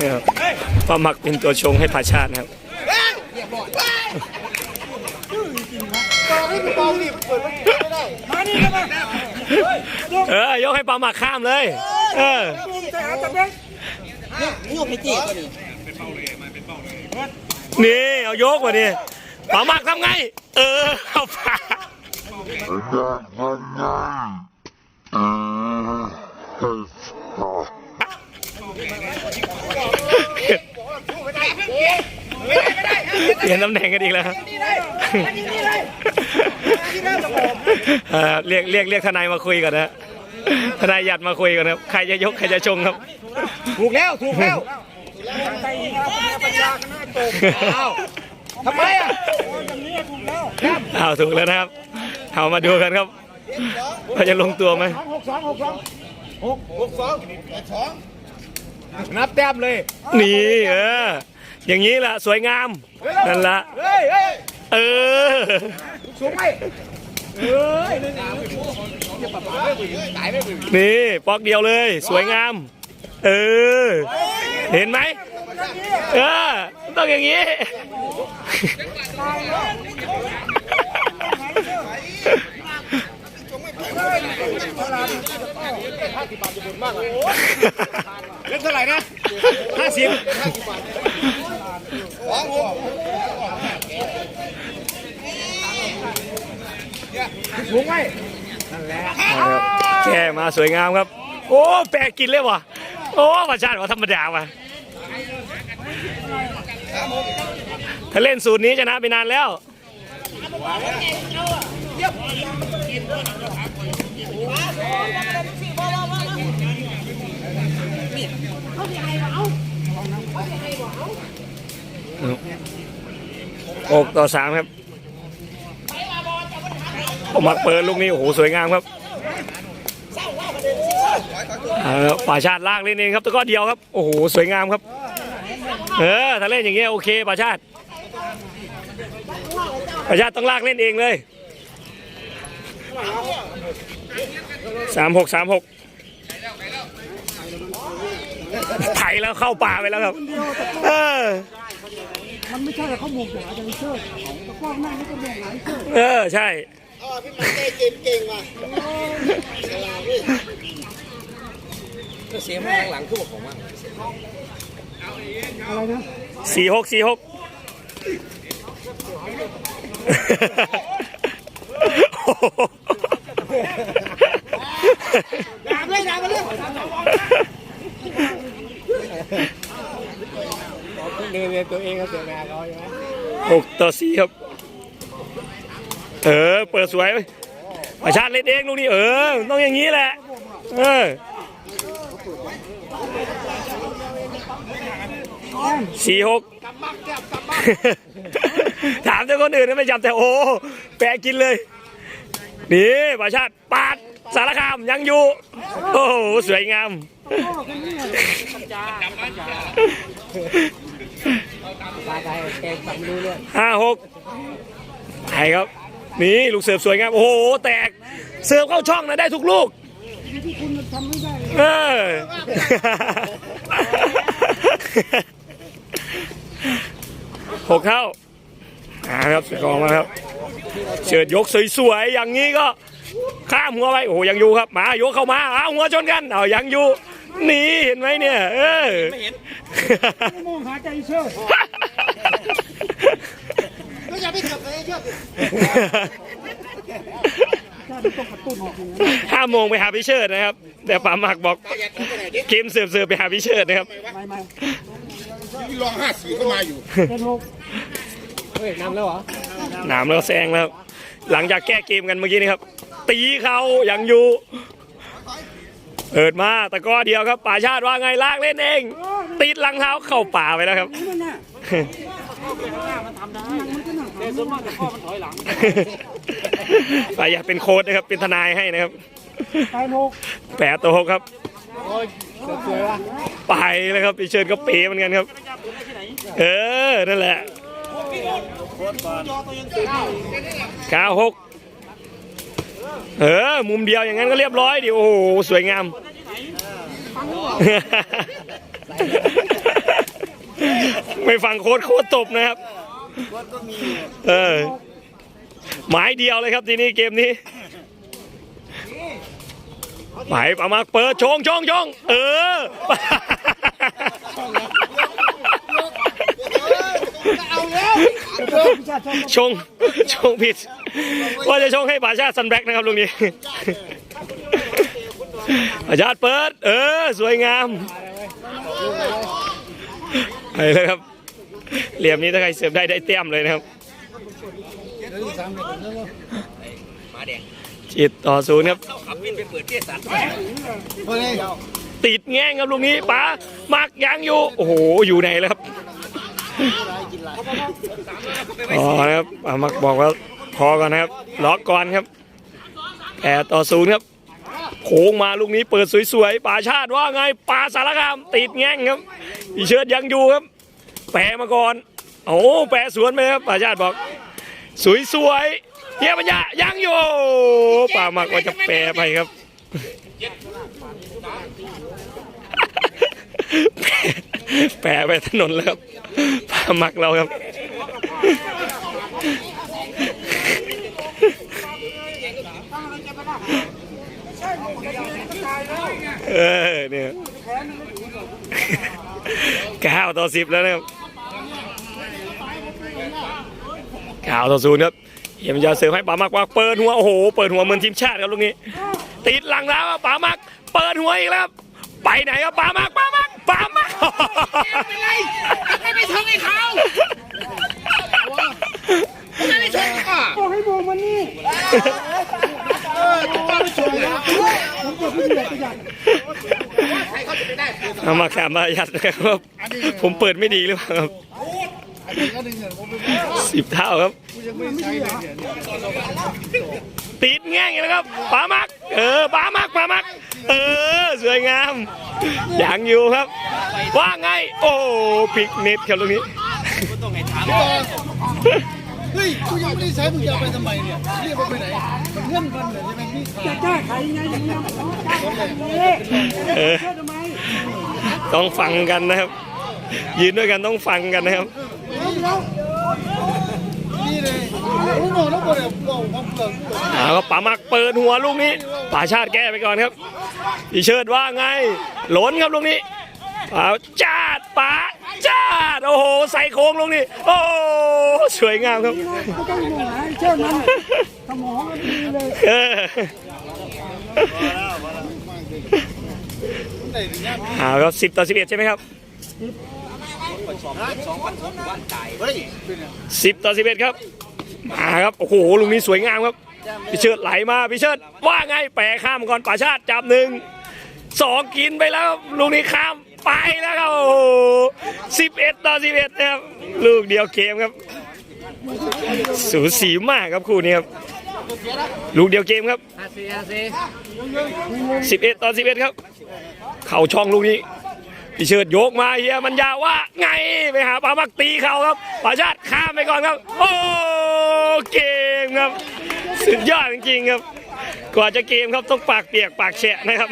นี่ครับปลาหมักเป็นตัวชงให้ผาชาตินะครับเออยกให้ปลาหมักข้ามเลย เออนี่ยกให้เจ๊ก็นี่นี่เอายกมาดิปลาหมักทำไง เออเอาปลาเปลี่ยนตำแหน่งกันอีกแล้วครับเออเรียกเรียกเรียกทนายมาคุยก่อนนะทนายหยัดมาคุยก่อนครับ ใครจะยกใครจะชงครับ ถูกแล้วถูกแล้วทำไมอะเอาถูกแล้วนะครับเอามาดูกันครับว่าจะลงตัวไหมหกสองหกสองหกหกสองสองนับแต้มเลย นี่เออ อย่างนี้แหละสวยงาม นั่นละเฮ้ยเฮ้ยเออสูงไหมเฮ้ยตายไม่ถึงนี่ปอกเดียวเลย สวยงาม เออ เห็นไหมเออต้องอย่างนี้เล่นเท่าไหร่นะห้าสิบ สูงไหมแก่มาสวยงามครับ โอ้ แปลกินเลยวะโอ้ประชาติว่าธรรมดาว่ะถ้าเล่นสูตรนี้ชนะไปนานแล้วห กต่อสามครับมมักเปิดลูกนี้โอ้โหสวยงามครับป่าชาติลากเล่นเองครับตะก้อเดียวครับโอ้โหสวยงามครับ เออถ้าเล่นอย่างเงี้ยโอเคป่าชาติป่าชาติต้องลากเล่นเองเลยสามหกสามหก ไถแล้วเข้าป่าไปแล้วครับ เออ มันไม่ใช่เขาหมกหาจะเชิดตะกร้องหน้านี่ก็หมกหาเชิดเออ ใช่เสียงมาหลังคือบอกผมว่าอะไรนะสี่หกสี่หก ด่าเลยด่าไปเลยเรียนตัวเองก็เสียงาเขาใช่ไหมหกต่อสี่ครับ เออ เปิดสวยประชาติเล่นเองลูกนี้เออ ต้องอย่างนี้แหละ เออสี่หกถามแต่คนอื่นไม่จำแต่โอ้ แปะกินเลย นี่ประชาติปาด สารคามยังอยู่ โอ้โหสวยงามห้าหกไปครับ นี่ลูกเสิร์ฟสวยงาม โอ้โห แตก เสิร์ฟเข้าช่องนะได้ทุกลูกเออหกเท่าครับสกอร์มาครับเฉิดยกสวยๆ อย่างนี้ก็ ข้ามหัวไปโอ้โหยังอยู่ครับมายกเข้ามาเอาหัวชนกันเอายังอยู่นี่เห็นไหมเนี่ย เออไม่เห็นมองหาใจเชิดก็อย่าไปเถื่อนเลยเชื่อถ้ามันต้องกระตุ้นออกอย่างนี้ห้าโมงไปหาพี่เชิดนะครับ แต่ป๋าหมักบอกเกมเสิร์ฟเสิร์ฟไปหาพี่เชิดนะครับไม่ไม่ที่ลองห้าสี่เข้ามาอยู่เป็นหกเฮ้ยนำแล้วเหรอหนามแล้วแซงแล้ว หลังจากแก้เกมกันเมื่อกี้นี้ครับ ตีเขายังอยู่เปิดมาตะก้อเดียวครับป่าชาติว่าไงลากเล่นเอง ติดลังเท้าเข้าป่าไปแล้วครับนั่นน่ะมันก็หนักแต่ส่วนมากแต่พ่อย่าอยากเป็นโค้ดนะครับ เป็นทนายให้นะครับแปดตัวหกครับไปแล้วครับพี่เชิญก็เป๋เหมือนกันครับ เออ นั่นแหละเก้าหก เออ มุมเดียวอย่างนั้นก็เรียบร้อยดิ โอ้สวยงาม ไม่ฟังโค้ดโค้ดตบนะครับ เออ หมายเดียวเลยครับทีนี้เกมนี้หมายประมาเปิดชงชงชงเออ ชงชงผิด ว่าจะชงให้ป่าชาติซันแบ็กนะครับลุงนี้ป่าชาติเปิด เออ สวยงามไปเลยครับ เหลี่ยมนี้ถ้าใครเสิร์ฟได้ได้เต็มเลยนะครับจิตต่อศูนย์ครับติดแง่งครับลูกนี้ป๋ามักยังอยู่ โอ้โห อยู่ไหนแล้วครับ อ๋อนะครับป๋ามักบอกว่าพอก่อนนะครับล็อกก่อนครับแปดต่อศูนย์ครับโค้งมาลูกนี้เปิดสวยๆป่าชาติว่าไงป่าสารคามติดแง่งครับพี่เชิดยังอยู่ครับ แปะมาก่อน โอ้แปะสวนไปครับป่าชาติบอก สวยๆเฮียปัญญายังอยู่ป่ามักว่าจะแปะไปครับแปะไปถนนแล้วครับ ป่าหมักเราครับ เออเนี่ยเก้าต่อสิบแล้วนะครับเก้าต่อศูนย์ครับเฮียมนจะเสริมให้ป๋ามักว่าเปิดหัวโอ้โหเปิดหัวเหมือนทีมชาติครับลูกนี้ ติดหลังแล้วครับป๋ามัก เปิดหัวอีกแล้ว ไปไหนครับป๋ามักป๋า ป๋ามักเป็นไรไม่ไปชงให้เขาไม่ได้ชงอะบอกให้โมงมันนี่เออต้องชงแล้วผมบอกพี่เดียดประหยัดใครเขาจะไปได้เอามาขามายัดนะครับ ผมเปิดไม่ดีหรือเปล่าครับอันนี้ก็ดึงเงินผมไปสิบเท่าครับกูยังไม่ใช้เลยเนี่ยติดแง่งอีกแล้วครับปามัก เออปามักปามัก เออสวยงามอย่างอยู่ครับ ว่าไง โอ้พิกนิดครับลูกนี้เฮ้ยกูยังไม่ได้ใช้มึงจะเอาไปทำไมเนี่ยเรียกว่าไปไหนมันเงื่อนกันเหรอใช่ไหมพี่ขาจะแก้ไขยังไงอย่างนี้เอ๊ะเออเชื่อทำไมต้องฟังกันนะครับ ยืนด้วยกันต้องฟังกันนะครับนี่เลย เอกควากิดเอาครับป๋ามักเปิดหัวลูกนี้ป๋าชาติแก้ไปก่อนครับพี่เชิดว่าไง หลนครับลูกนี้ป๋าจาดป๋าจาดโอ้โหใส่โค้งลูกนี้โอ้สวยงามครับนี่นะไม่ต้องห่วงนะเออเลยเอาครับสิบต่อสิบเอ็ดใช่ไหมครับสิบต่อสิบเอ็ดครับ มาครับโอ้โหลุงนี้สวยงามครับพี่เชิดไหลมาพี่เชิดว่าไงแปรข้ามก่อนป่าชาติจับหนึ่งสองกินไปแล้วลูกนี้ข้ามไปแล้วครับโอ้โหสิบเอ็ดต่อสิบเอ็ดนะครับลูกเดียวเกมครับ สูสีมากครับคู่นี้ครับลูกเดียวเกมครับสิบเอ็ดต่อสิบเอ็ดครับ เข่าช่องลูกนี้พี่เชิดโยกมาเฮียมันยาวว่าไงไปหาปามักตีเข่าครับปาชาติข้ามไปก่อนครับ โอ้ เกมครับ สุดยอดจริงๆครับ กว่าจะเกมครับต้องปากเปียกปากแฉะนะครับ